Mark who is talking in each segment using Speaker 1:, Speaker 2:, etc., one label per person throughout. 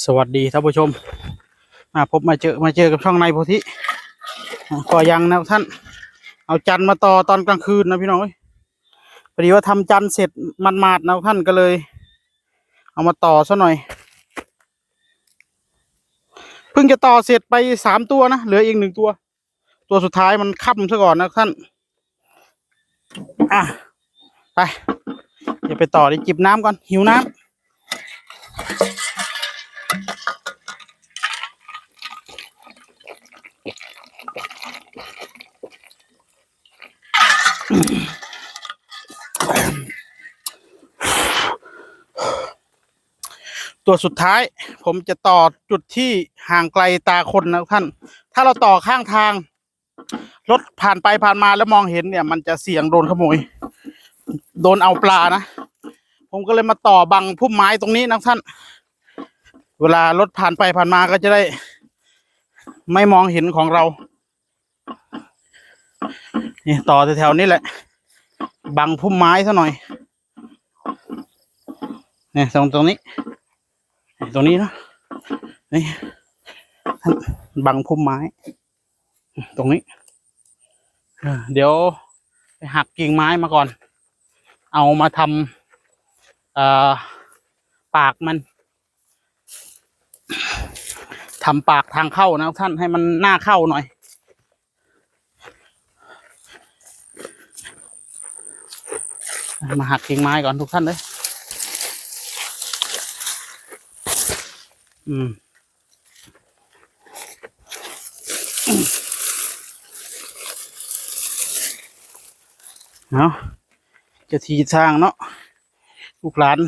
Speaker 1: สวัสดีท่านผู้ชม มาพบมาเจอมาเจอกับช่องในโพธิก็ยังนะท่าน เอาจันมาต่อตอนกลางคืนนะพี่น้องเอ้ยพอดีว่าทำจันเสร็จมันมาดนะท่านก็เลย เอามาต่อซะหน่อยเพิ่งจะต่อเสร็จไปสามตัวนะเหลืออีกหนึ่งตัว ตัวสุดท้ายมันค่ำซะก่อนนะท่านอะไปเดี๋ยวไปต่อดิจิบน้ำก่อนหิวน้ำ ตัวสุดท้าย ผมจะต่อจุดที่ห่างไกลตาคนนะท่าน ถ้าเราต่อข้างทางรถผ่านไปผ่านมาแล้วมองเห็นเนี่ย มันจะเสี่ยงโดนขโมย โดนเอาปลานะ ผมก็เลยมาต่อบังพุ่มไม้ตรงนี้นะท่าน เวลารถผ่านไปผ่านมาก็จะได้ ไม่มองเห็นของเรานี่ต่อแถวๆนี้แหละ บังพุ่มไม้ซะหน่อยเนี่ยตรงตรงนี้ ตรงนี้นะนี่ท่านบังพุ่มไม้ ตรงนี้เดี๋ยวไปหักกิ่งไม้มาก่อน เอามาทำอ่อปากมันทำปากทางเข้านะท่านให้มันหน้าเข้าหน่อยมาหักกิ่งไม้ก่อนทุกท่านเลย อืมเนาะจะทีทางเนาะลูกหลาน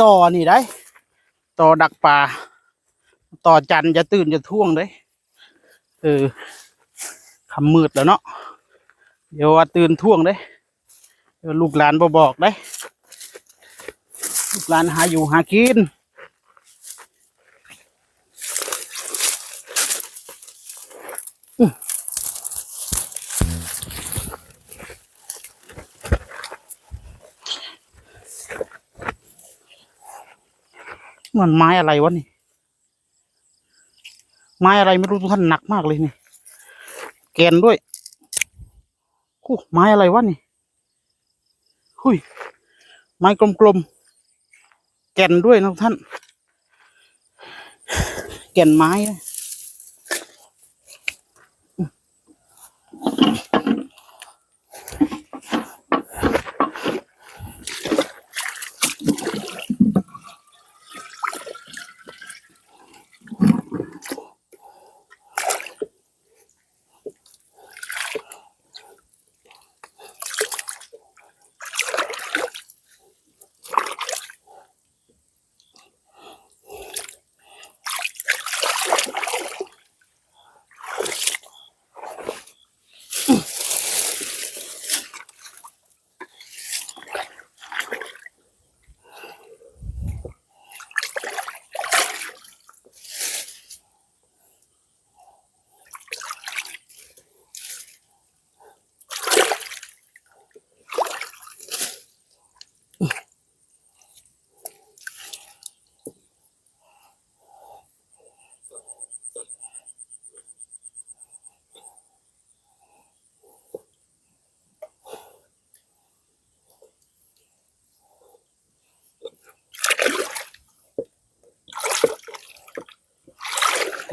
Speaker 1: ต่อนี่ได้ ต่อดักป่าต่อจันจะตื่นจะท่วงได้เออคำมืดแล้วเนาะเดี๋ยวว่าตื่นท่วงได้เดี๋ยวลูกหลานบอบอกได้ ลูกหลานหาอยู่หากิน มันไม้อะไรวะนี่ ไม้อะไรไม่รู้ทุกท่านหนักมากเลยนี่แกนด้วยคู่ไม้อะไรวะนี่หุยไม้กลมๆแก่นด้วยนะทุกท่าน แก่นไม้นะ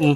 Speaker 1: อื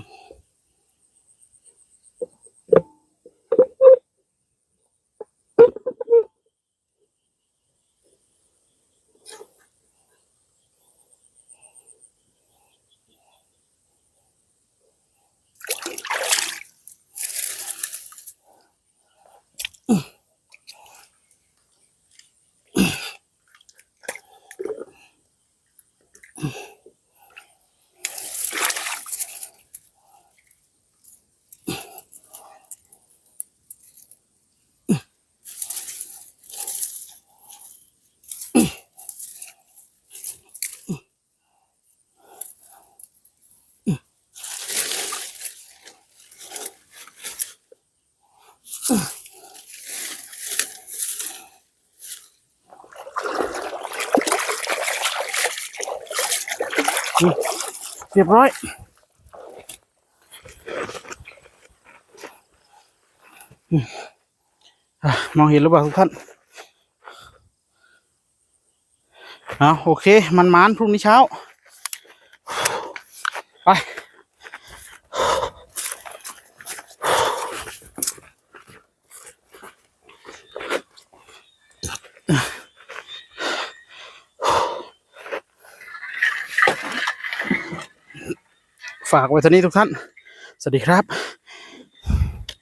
Speaker 1: เรียบร้อย มองเห็นหรือเปล่าทุกท่านเอาโอเค มันมานพรุ่งนี้เช้า ไปอะ ฝากไว้เท่านี้ทุกท่าน สวัสดีครับ